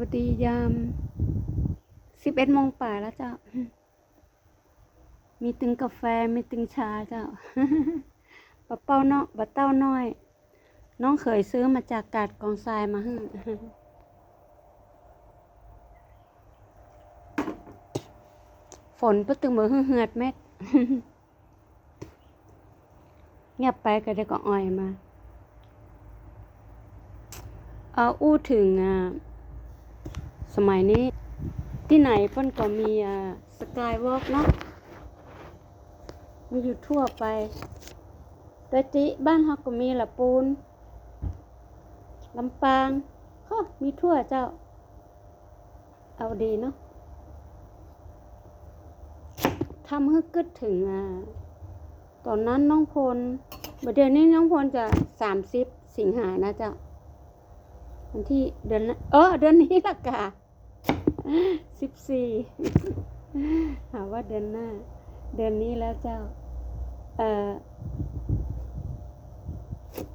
วัสดียามสิบเอ็ดโมงป่ายแล้วเจ้า มีตึงกาแฟมีตึงชาเจ้าบะเป้าเนาะบะเต้าน้อย น้องเคยซื้อมาจากกาดกองทรายมาให้ฝนปะตึงมือเหือดเม็ดเงียบไปก็ได้ก็อ่อยมา เอาอู้ถึงอ่า สมัยนี้ ที่ไหนเพิ่นก็มีสกายวอล์กเนาะมีอยู่ทั่วไป โดยติบ้านเฮาก็มีละปูนลำปางฮะมีทั่วเจ้า เอาดีเนาะทำให้กึดถึงอ่าตอนนั้นน้องพลบเดี๋ยวนี้น้องพลจะสามสิบสิงหานะเจ้าวันที่เดือน เออเดือนนี้ละกะ สิบสี่หาว่าเดือนหน้า เดือนนี้แล้วเจ้า เอ่อ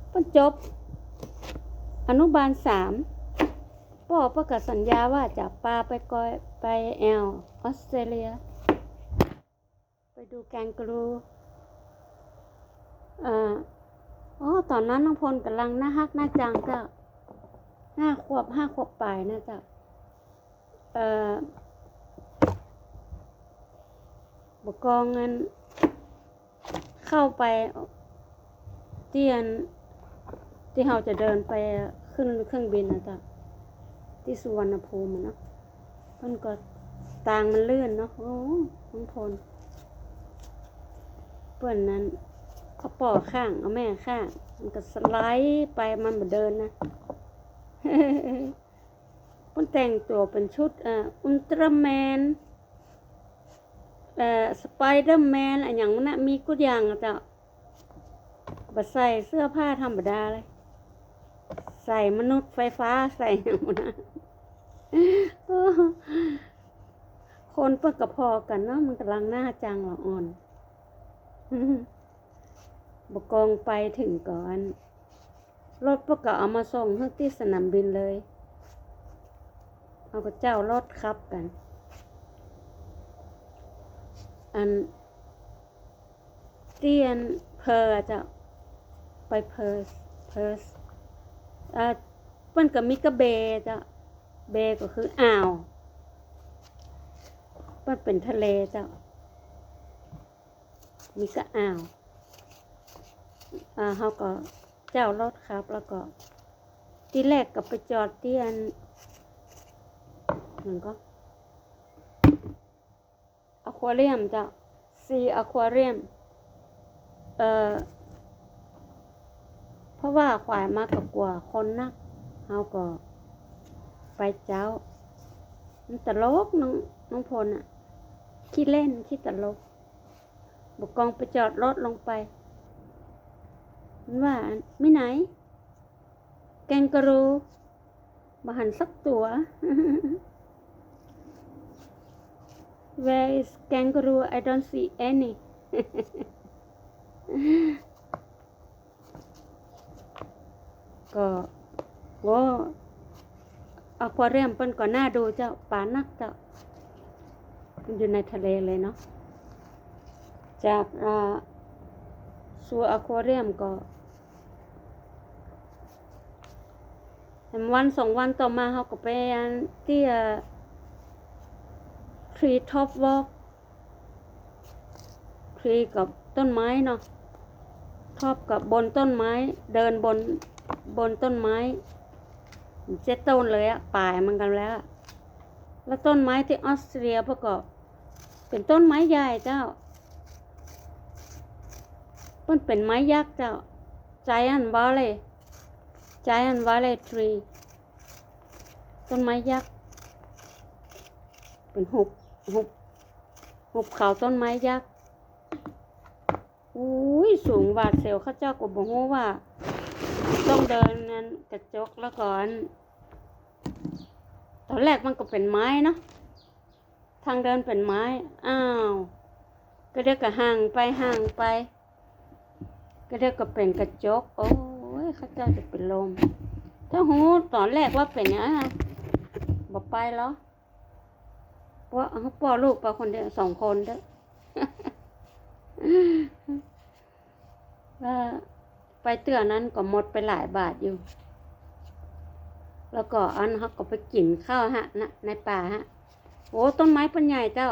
เพิ่นจบ อนุบาลสามพ่อประกาศสัญญาว่าจะปาไปกอยไปแอลออสเตรเลีย ไปดูแกงกรูเอ่ออ๋อตอนนั้นน้องพลกำลังน่าฮักน่าจังเจ้าห้าขวบห้าขวบปลายนะจ๊ะเอ่อ บกองเงินเข้าไปเตียนที่เราจะเดินไปขึ้นเครื่องบินนะจ๊ะที่สุวรรณภูมิเนาะมันก็ตางมันลื่นเนาะโอ้น้องพลเปื่อนนั้นเขาป่อข้าง เอาแม่ข้าง มันก็สไลด์ไปมันมาเดินนะ มันแต่งตัวเป็นชุดอ่าอุลตร้าแมนเอ่อสไปเดอร์แมนอะไรอย่างนั้นนะมีกุอย่างอะเจ้ะบัดใส่เสื้อผ้าธรรมดาเลย ใส่มนุษย์ไฟฟ้าใส่อย่างนั้นนะคนเปิดกระพอกันเนาะมันกำลังหน้าจังหรออ่อนบกองไปถึงก่อน รถพวกก็เอามาส่งที่สนามบินเลย เอากับเจ้ารถครับกัน อันเตียนเพอจะไปเพอร์เพอร์อ่าเปิ้นก็มีกะเบจะเบก็คืออ่าวเปิ้นเป็นทะเลจะมีก็อ่าวอ่าเขาก็เจ้ารถครับแล้วก็ที่แรกก็ไปจอดเตียน หนึ่งก็อควาเรียมจ้ะซีอควาเรียมเอ่อเพราะว่าควายมากกว่าคนนักเขาก็ไปเจ้ามันตลกน้องน้องพลอะขี้เล่นขี้ตลกบุกกองไปจอดรถลงไปมันว่าไม่ไหน แกงกระรูมาหันสักตัว Where is kangaroo? I don't see any. ก็โอ้อควาเรียมเปิ้นก็น่าดูเจ้าป่านักเจ้ามันอยู่ในทะเลเลยเนาะ จากอ่าสัวอควาเรียมก็เห็นวันสองวันต่อมาเขาก็ไปที่ ทรีท็อปวอล์กทรีกับต้นไม้เนาะท็อปกับบนต้นไม้ เดินบนบนต้นไม้ เจ็ดต้นเลยอะป่ายมันกันแล้วแล้วต้นไม้ที่ออสเตรียพวกก็เป็นต้นไม้ใหญ่เจ้ามันเป็นไม้ยักษ์เจ้า Giant Valley Giant Valley Tree ต้นไม้ยักษ์ เป็นหุบ หุบหุบเขาต้นไม้ยักษ์อุ้ยสูงบาดเซลข้าเจ้าก็บอกว่า ต้องเดินนั้นกระจกแล้วก่อน ตอนแรกมันก็เป็นไม้เนาะทางเดินเป็นไม้ อ้าว ก็เดี๋ยวก็ห่างไปห่างไป ก็เดี๋ยวก็เป็นกระจก โอ้ยข้าเจ้าจะเป็นลมถ้าหูตอนแรกว่าเป็นอย่างนั้นนะบ่ไปแล้ว เพราะเขาป่อลูกไปคนเดียวสองคนเด้อว่าไปเตือนนั้นก็หมดไปหลายบาทอยู่ แล้วก็อันเขาก็ไปกินข้าวฮะนะในป่าฮะโอ้ต้นไม้เป็นใหญ่เจ้า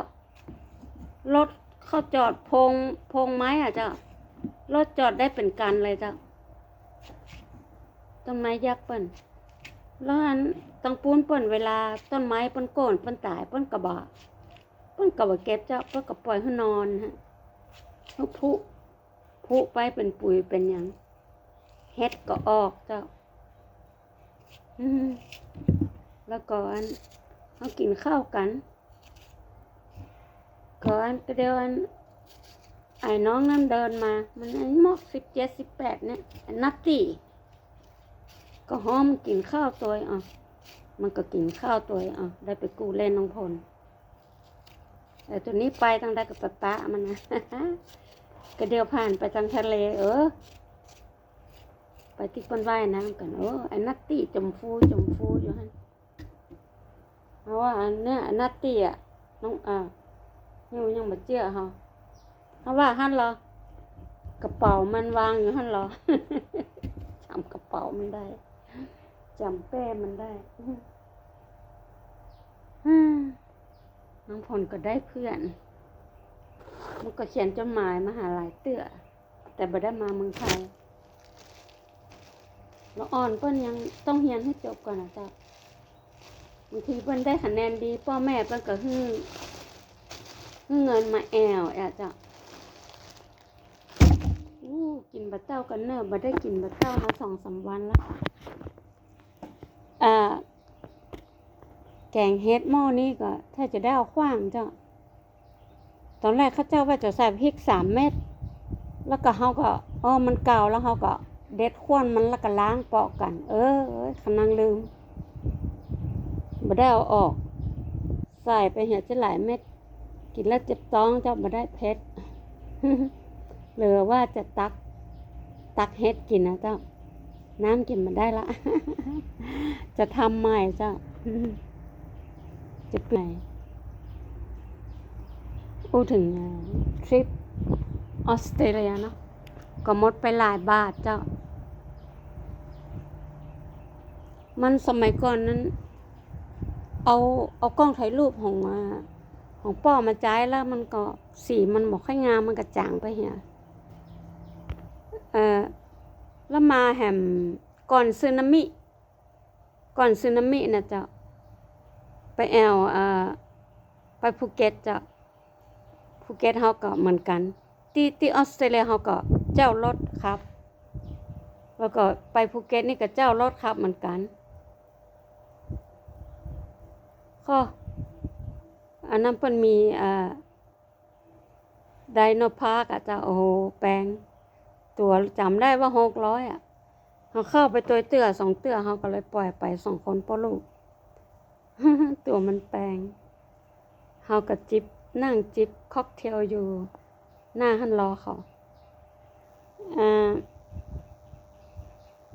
รถเข้าจอดพงพงไม้อะเจ้ารถจอดได้เป็นกันเลยเจ้าต้นไม้ยักษ์เปิ้น แล้วอันตังปูนเปิ้นเวลาต้นไม้เปิ้นโกนเปิ้นตายเปิ้นกระบะเปิ้นกระบะเก็บเจ้าเปิ้นก็ปล่อยให้นอนฮะทุกผู้ผู้ไปเป็นปุ๋ยเป็นหยังเฮ็ดก็ออกเจ้าอืมแล้วก็อันเขากินข้าวกันก่อนก็เดี๋ยวอันไอ้น้องนั่นเดินมา มันอายุมอกสิบเจ็ดสิบแปดเนี่ยนัตตี้ ก็หอมกินข้าวตัวอะ มันก็กินข้าวตัวอะ ได้ไปกู้เล่นน้องพลแต่ตัวนี้ไปทางได้กับปะปะมันนะก็เดียวผ่านไปทางทะเล เออ ไปที่เปิ้นว่ายน้ำกันเออไอ้นัตตี้จมฟูจมฟูอยู่ฮันเพราะว่าอันเนี้ยไอ้นัตตี้อะน้องอ่ายังยังมาเจือเขาเพราะว่าฮันเหรอกระเป๋ามันวางอยู่ฮันเหรอจำกระเป๋ามันได้ จำแป้มันได้น้องพลก็ได้เพื่อน มันก็เขียนจดหมายมาหาหลายเตื้อ แต่บ่ได้มาเมืองไทย แล้วอ่อนเปิ้นยังต้องเรียนให้จบก่อนนะจ๊ะบางทีเปิ้นได้คะแนนดีพ่อแม่เปิ้นก็ฮื้อฮื้อเงินมาแอวแอะจ้ะอู้กินบะเต้ากันเนอะบ่ได้กินบะเต้ามาสองสามวันแล้ว อ่าแกงเฮ็ดหม้อนี่ก็ ถ้าจะได้เอาขว้างเจ้ะตอนแรกเขาเจ้าว่าจะใส่พริกสามเม็ด แล้วก็เฮาก็อ๋อมันเก่าแล้วเฮาก็เด็ดข้วนมันแล้วก็ล้างปอกกัน เออเอ้ยคำนังลืมบ่ได้เอาออก ใส่ไปเหี่ยจะหลายเม็ด กินแล้วเจ็บท้องเจ้าบ่ได้เพชรเหลือว่าจะตัก ตักเฮ็ดกินนะเจ้า น้ำกินมันได้ละ จะทำใหม่เจ้า จะไปไหนพูดถึงทริปออสเตรเลียเนาะก็มดไปหลายบาทเจ้า มันสมัยก่อนนั้น เอาเอากล้องถ่ายรูปของของป้อมาจ่ายแล้วมันก็สีมันบอกค่อยงามมันกระจ่างไปเหียเอ่อ แล้วมาแหมก่อนสึนามิ ก่อนสึนามินะเจ้า ไปแอลอ่าไปภูเก็ตเจ้าภูเก็ตเขาก็เหมือนกัน ที่ที่ออสเตรเลียเขาก็เจ้ารถครับ แล้วก็ไปภูเก็ตนี่ก็เจ้ารถครับเหมือนกันก็อันนั้นเพิ่นมีอ่าไดโนพาร์กอะเจ้าโอ้โหแปลง ตัวจำได้ว่าหกร้อยอะเขาเข้าไปตัวเตื้อสองเตื้อเขาก็เลยปล่อยไปสองคนพ่อลูก ตัวมันแปลงเขาก็จิบนั่งจิบค็อกเทลอยู่ หน้าหันรอเขาอ่า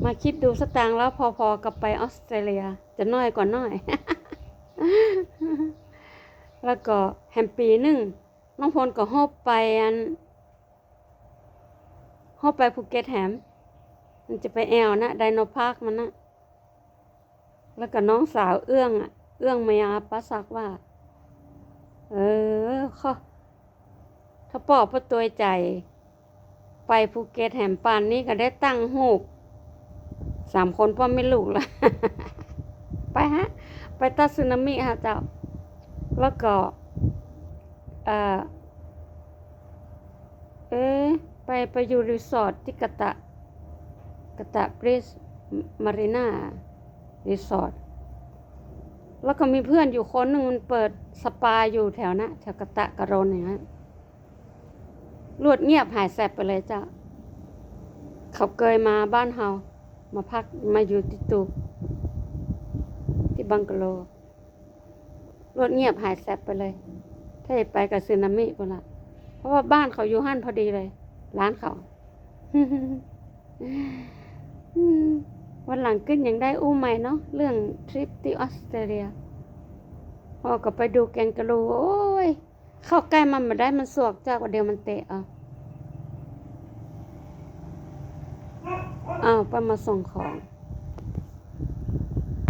มาคิดดูสตางค์แล้วพอๆกับไปออสเตรเลีย จะน้อยกว่าน้อย แล้วก็แฮมปีหนึ่งน้องพลก็ฮอบไปอัน ฮอบไปภูเก็ตแฮมมันจะไปแอวนะไดโนพาร์คมันนะแล้วก็น้องสาวเอื้องอะ เอื้องมายาปะสักว่า เออข้อถ้าปอกประตัวใจ ไปภูเก็ตแหมปานนี้ก็ได้ตั้งหูกสามคนพ่อไม่ลูกละไปฮะ ไปตัดสึนามิฮะเจ้า แล้วก็ เอ่อ ไปไปอยู่รีสอร์ทที่กะตะกะตะบริสมารีนารีสอร์ทแล้วก็มีเพื่อนอยู่คนหนึ่งมันเปิดสปาอยู่แถวนะแถวกะตะกะโรนอย่างนั้นรวดเงียบหายแสบไปเลยจ้ะเขาเคยมาบ้านเฮามาพักมาอยู่ที่ตูที่บังกะโลรวดเงียบหายแสบไปเลย ถ้าไปกับซึนามิก็ละเพราะว่าบ้านเขาอยู่หั่นพอดีเลย ร้านเขาวันหลังขึ้นยังได้อู้ใหม่เนาะเรื่องทริปที่ออสเตรเลียพอก็ไปดูแกงกะรูโอ้ย เข้าใกล้มันมาได้มันสวกจากว่าเดียวมันเตะเอาอ้าวไปมาส่งของ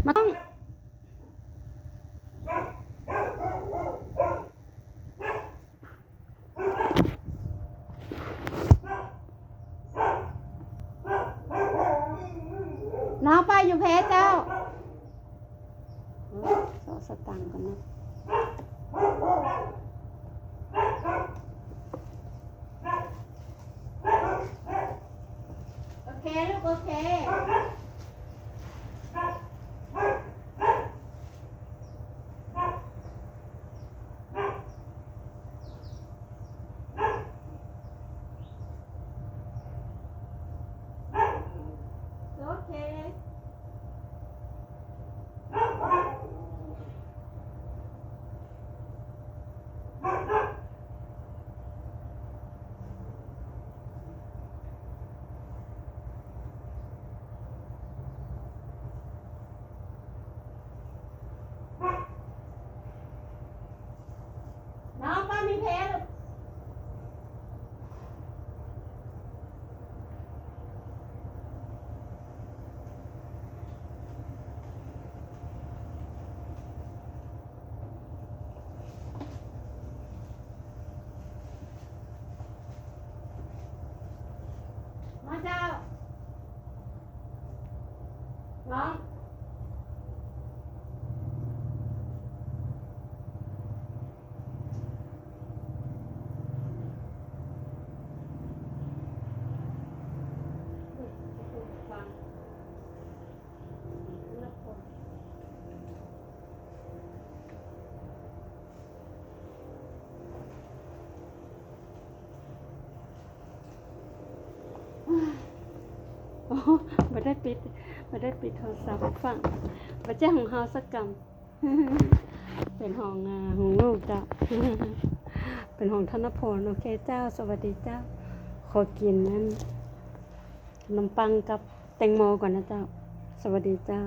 มาต้องน้องไปอยู่เพเจ้าเออสอส ตังค์กันนะ โอเค ลูก โอเค โอเค น้ องป้ามีเพลลูกมาเจ้าน้อง ฟังนักคนโอ้ไม่ได้ปิดไม่ได้ปิดโทรศัพท์ฟังบ่แจ้งของเฮาสักกรรมเป็นห้องอ่าของลูกจ้ะเป็นห้องธนพลโอเคเจ้า สวัสดีเจ้า ขอกินนั่นขนมปังกับแตงโมก่อนนะเจ้า สวัสดีเจ้า